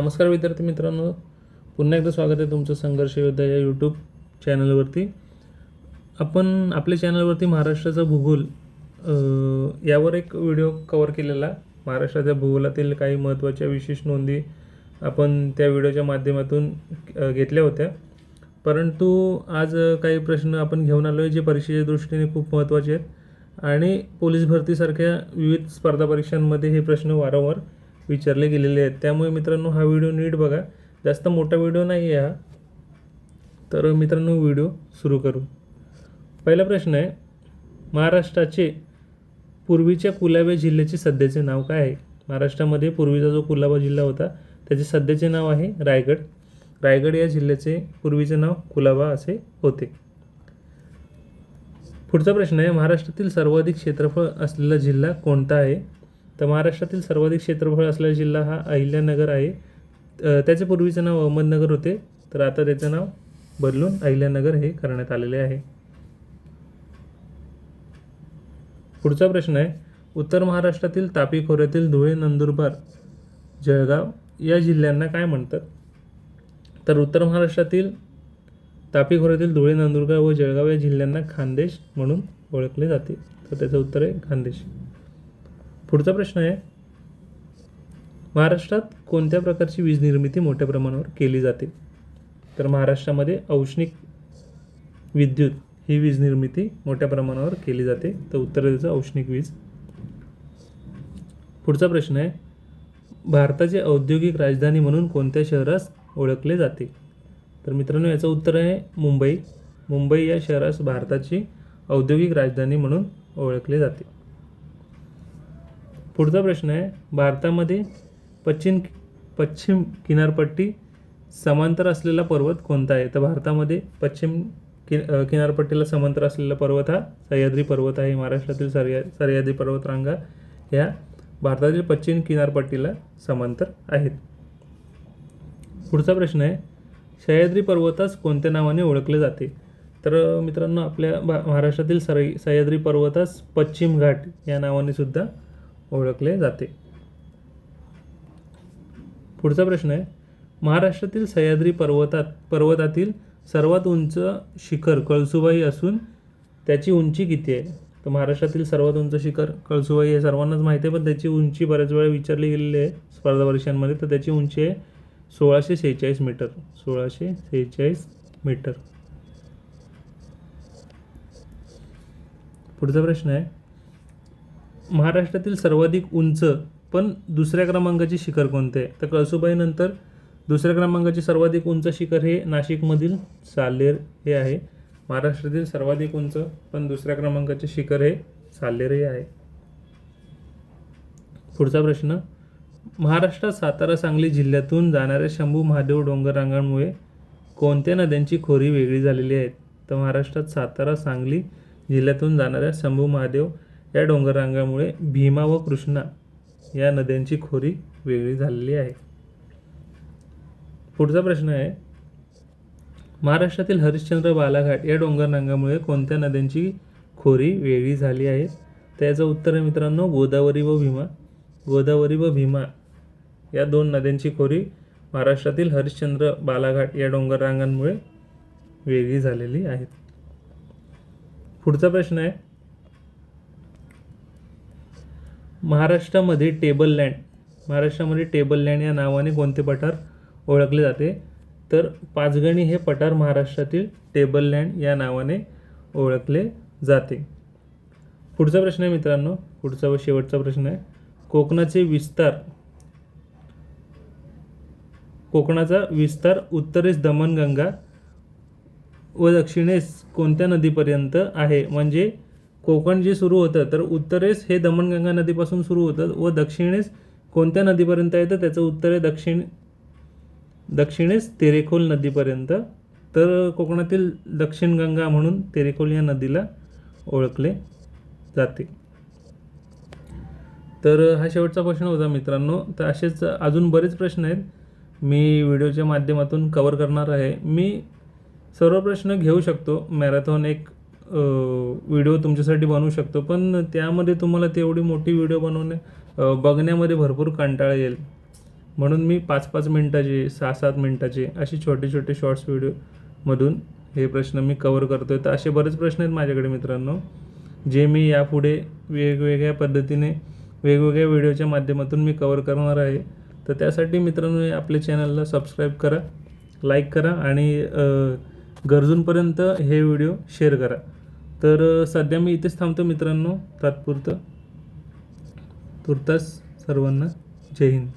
नमस्कार विद्यार्थी मित्रांनो. पुन्हा एकदा स्वागत आहे तुमचं संघर्ष योद्धा या यूट्यूब चॅनलवरती आपण आपल्या चॅनलवरती महाराष्ट्राचा भूगोल यावर एक व्हिडिओ कवर केलेला. महाराष्ट्राच्या भूगोलातील काही महत्त्वाच्या विशेष नोंदी आपण त्या व्हिडिओच्या माध्यमातून घेतल्या होत्या. परंतु आज काही प्रश्न आपण घेऊन आलो आहे जे परीक्षेच्या दृष्टीने खूप महत्त्वाचे आहेत. आणि पोलीस भरतीसारख्या विविध स्पर्धा परीक्षांमध्ये हे प्रश्न वारंवार विचारले गेलेले आहेत. त्यामुळे मित्रांनो हा व्हिडिओ नीट बघा. जास्त मोठा व्हिडिओ नाही आहे हा. तर मित्रांनो व्हिडिओ सुरू करू. पहिला प्रश्न आहे महाराष्ट्राचे पूर्वीच्या कुलाबा जिल्ह्याचे सध्याचे नाव काय आहे? महाराष्ट्रामध्ये पूर्वीचा जो कुलाबा जिल्हा होता त्याचे सध्याचे नाव आहे रायगड. रायगड या जिल्ह्याचे पूर्वीचे नाव कुलाबा असे होते. पुढचा प्रश्न आहे महाराष्ट्रातील सर्वाधिक क्षेत्रफळ असलेला जिल्हा कोणता आहे? तर महाराष्ट्रातील सर्वाधिक क्षेत्रफळ असलेला जिल्हा हा अहिल्यानगर आहे. त्याचे पूर्वीचं नाव अहमदनगर होते. तर आता त्याचं नाव बदलून अहिल्यानगर हे करण्यात आलेले आहे. पुढचा प्रश्न आहे. उत्तर महाराष्ट्रातील तापी खोऱ्यातील धुळे नंदुरबार जळगाव या जिल्ह्यांना काय म्हणतात? तर उत्तर महाराष्ट्रातील तापी खोऱ्यातील धुळे नंदुरबार व जळगाव या जिल्ह्यांना खानदेश म्हणून ओळखले जाते. तर त्याचं उत्तर आहे खानदेश. पुढचा प्रश्न आहे. महाराष्ट्रात कोणत्या प्रकारची वीज निर्मिती मोठ्या प्रमाणावर केली जाते? तर महाराष्ट्रामध्ये औष्णिक विद्युत ही वीज निर्मिती मोठ्या प्रमाणावर केली जाते. तर उत्तर द्यायचं औष्णिक वीज. पुढचा प्रश्न आहे. भारताची औद्योगिक राजधानी म्हणून कोणत्या शहरास ओळखले जाते? तर मित्रांनो याचं उत्तर आहे मुंबई. मुंबई या शहरास भारताची औद्योगिक राजधानी म्हणून ओळखले जाते. पुढचा प्रश्न आहे भारतामध्ये पश्चिम पश्चिम किनारपट्टी समांतर असलेला पर्वत कोणता आहे? तर भारतामध्ये पश्चिम कि किनारपट्टीला समांतर असलेला पर्वत हा सह्याद्री पर्वत आहे महाराष्ट्रातील सर्या सह्याद्री पर्वतरांगा ह्या भारतातील पश्चिम किनारपट्टीला समांतर आहेत. पुढचा प्रश्न आहे सह्याद्री पर्वतास कोणत्या नावाने ओळखले जाते? तर मित्रांनो आपल्या भा महाराष्ट्रातील सर सह्याद्री पर्वतास पश्चिम घाट या नावाने सुद्धा ओळखले जाते. पुढचा प्रश्न आहे. महाराष्ट्रातील सह्याद्री पर्वतात पर्वतातील सर्वात उंच शिखर कळसुबाई असून त्याची उंची किती आहे? तर महाराष्ट्रातील सर्वात उंच शिखर कळसुबाई हे सर्वांनाच माहिती आहे पण त्याची उंची बऱ्याच वेळा विचारली गेलेली आहे स्पर्धा परीक्षांमध्ये. तर त्याची उंची आहे सोळाशे सेहेचाळीस मीटर. सोळाशे सेहेचाळीस मीटर. पुढचा प्रश्न आहे. महाराष्ट्रातील सर्वाधिक उंच पण दुसऱ्या क्रमांकाचे शिखर कोणते? आहे तर कळसुबाईनंतर दुसऱ्या क्रमांकाचे सर्वाधिक उंच शिखर हे नाशिकमधील सालेर हे आहे. महाराष्ट्रातील सर्वाधिक उंच पण दुसऱ्या क्रमांकाचे शिखर हे सालेर हे आहे. पुढचा प्रश्न. महाराष्ट्रात सातारा सांगली जिल्ह्यातून जाणाऱ्या शंभू महादेव डोंगर रांगांमुळे कोणत्या नद्यांची खोरी वेगळी झालेली आहे तर महाराष्ट्रात सातारा सांगली जिल्ह्यातून जाणाऱ्या शंभू महादेव या डोंगररांगामुळे भीमा व कृष्णा या नद्यांची खोरी वेगळी झालेली आहे. पुढचा प्रश्न आहे महाराष्ट्रातील हरिश्चंद्र बालाघाट या डोंगररांगामुळे कोणत्या नद्यांची खोरी वेगळी झाली आहे? तर याचं उत्तर आहे मित्रांनो गोदावरी व भीमा. गोदावरी व भीमा या दोन नद्यांची खोरी महाराष्ट्रातील हरिश्चंद्र बालाघाट या डोंगररांगांमुळे वेगळी झालेली आहेत. पुढचा प्रश्न आहे महाराष्ट्रामध्ये टेबल लँड महाराष्ट्रामध्ये टेबल लँड या नावाने कोणते पठार ओळखले जाते? तर पाचगणी हे पठार महाराष्ट्रातील टेबल लँड या नावाने ओळखले जाते. पुढचा प्रश्न आहे मित्रांनो पुढचा व शेवटचा प्रश्न आहे. कोकणाचे विस्तार कोकणाचा विस्तार उत्तरेस दमणगंगा व दक्षिणेस कोणत्या नदीपर्यंत आहे? म्हणजे कोकण जे सुरू होतं तर उत्तरेस हे दमणगंगा नदीपासून सुरू होतं व दक्षिणेस कोणत्या नदीपर्यंत येतं? त्याचं उत्तर आहे दक्षिण दक्षिणेस तेरेखोल नदीपर्यंत. तर कोकणातील दक्षिण गंगा म्हणून तेरेखोल या नदीला ओळखले जाते. तर हा शेवटचा प्रश्न होता मित्रांनो. तर असेच अजून बरेच प्रश्न आहेत. मी व्हिडिओच्या माध्यमातून कवर करणार आहे. मी सर्व प्रश्न घेऊ शकतो. मॅरेथॉन एक व्हिडिओ तुमच्यासाठी बनवू शकतो. पण त्यामध्ये तुम्हाला तेवढी मोठी व्हिडिओ बनवणे बघण्यामध्ये भरपूर कंटाळा येईल. म्हणून मी पाच पाच मिनटाचे सहा सात मिनटाचे असे छोटे छोटे शॉर्ट्स व्हिडिओमधून हे प्रश्न मी कवर करतो आहे तर असे बरेच प्रश्न आहेत माझ्याकडे मित्रांनो जे मी यापुढे वेगवेगळ्या पद्धतीने वेगवेगळ्या व्हिडिओच्या माध्यमातून मी कवर करणार आहे. तर त्यासाठी मित्रांनो आपल्या चॅनलला सबस्क्राईब करा लाईक करा आणि गरजूंपर्यंत हे व्हिडिओ शेअर करा. तर सध्या मी इथेच थांबतो मित्रांनो तात्पुरतं. तुर्तास सर्वांना जय हिंद.